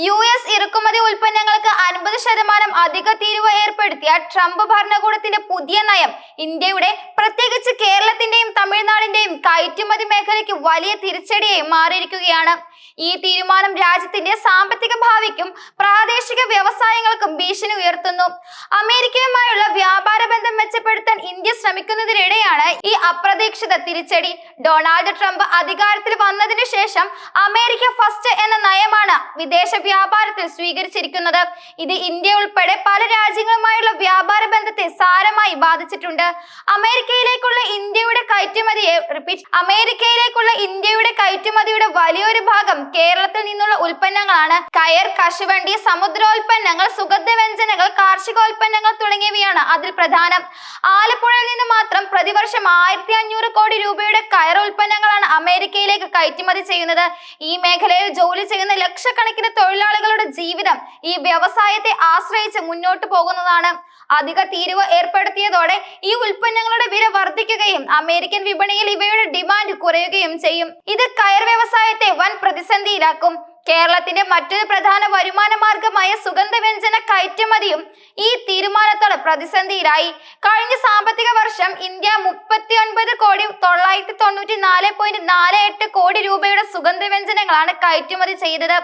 U S ഇറക്കുമതി ഉൽപ്പന്നങ്ങൾക്ക് അൻപത് ശതമാനം അധിക തീരുവ ഏർപ്പെടുത്തിയ ട്രംപ് ഭരണകൂടത്തിന്റെ പുതിയ നയം ഇന്ത്യയുടെ പ്രത്യേകിച്ച് തമിഴ്നാടിന്റെയും കയറ്റുമതി മേഖലയ്ക്ക് വലിയ തിരിച്ചടിയായി മാറിയിരിക്കുകയാണ്. ഈ തീരുമാനം രാജ്യത്തിന്റെ സാമ്പത്തിക ഭാവിക്കും പ്രാദേശിക വ്യവസായങ്ങൾക്കും ഭീഷണി ഉയർത്തുന്നു. അമേരിക്കയുമായുള്ള വ്യാപാര ബന്ധം മെച്ചപ്പെടുത്താൻ ഇന്ത്യ ശ്രമിക്കുന്നതിനിടെയാണ് ഈ അപ്രതീക്ഷിത തിരിച്ചടി. ഡൊണാൾഡ് ട്രംപ് അധികാരത്തിൽ വന്നതിനു ശേഷം അമേരിക്ക ഫസ്റ്റ് എന്ന നയമാണ് വിദേശ വ്യാപാരത്തിൽ സ്വീകരിച്ചിരിക്കുന്നത്. ഇത് ഇന്ത്യ ഉൾപ്പെടെ പല രാജ്യങ്ങളുമായുള്ള ബന്ധത്തെ സാരമായി ബാധിച്ചിട്ടുണ്ട്. അമേരിക്കയിലേക്കുള്ള ഇന്ത്യയുടെ കയറ്റുമതിയെ റിപ്പീറ്റ് അമേരിക്കയിലേക്കുള്ള ഇന്ത്യയുടെ കയറ്റുമതിയുടെ വലിയൊരു ഭാഗം കേരളത്തിൽ നിന്നുള്ള ഉൽപ്പന്നങ്ങളാണ്. കയർ കശുവണ്ടി സമുദ്രോൽപ്പന്നങ്ങൾ സുഗന്ധവ്യഞ്ജനങ്ങൾ കാർഷികോൽപ്പന്നങ്ങൾ തുടങ്ങിയവയാണ് അതിൽ പ്രധാനം. ആലപ്പുഴയിൽ നിന്ന് മാത്രം പ്രതിവർഷം ആയിരത്തി അഞ്ഞൂറ് കോടി രൂപയുടെ കയർ ഉൽപ്പന്നങ്ങളാണ് അമേരിക്കയിലേക്ക് കയറ്റുമതി ചെയ്യുന്നത്. ഈ മേഖലയിൽ ജോലി ചെയ്യുന്ന ലക്ഷക്കണക്കിന് തൊഴിലാളികളുടെ ജീവിതം ഈ വ്യവസായത്തെ ആശ്രയിച്ച് മുന്നോട്ട് പോകുന്നതാണ്. അധിക തീരുവ ഏർപ്പെടുത്തിയതോടെ ഈ ഉൽപ്പന്നങ്ങളുടെ വില വർദ്ധിക്കുകയും അമേരിക്കൻ വിപണിയിൽ ഇവയുടെ ഡിമാൻഡ് കുറയുകയും ചെയ്യും. ഇത് കയർ വ്യവസായത്തെ വൻ പ്രതിസന്ധിയിലാക്കും. കേരളത്തിന്റെ മറ്റൊരു പ്രധാന വരുമാന മാർഗമായ സുഗന്ധവ്യഞ്ജന കയറ്റുമതിയും ഈ തീരുമാനത്തോടെ പ്രതിസന്ധിയിലായി. കഴിഞ്ഞ സാമ്പത്തിക വർഷം ഇന്ത്യ മുപ്പത്തി ഒൻപത് കോടി തൊള്ളായിരത്തി തൊണ്ണൂറ്റി നാല് പോയിന്റ് നാല് എട്ട് കോടി രൂപയുടെ സുഗന്ധവ്യഞ്ജനങ്ങളാണ് കയറ്റുമതി ചെയ്തത്.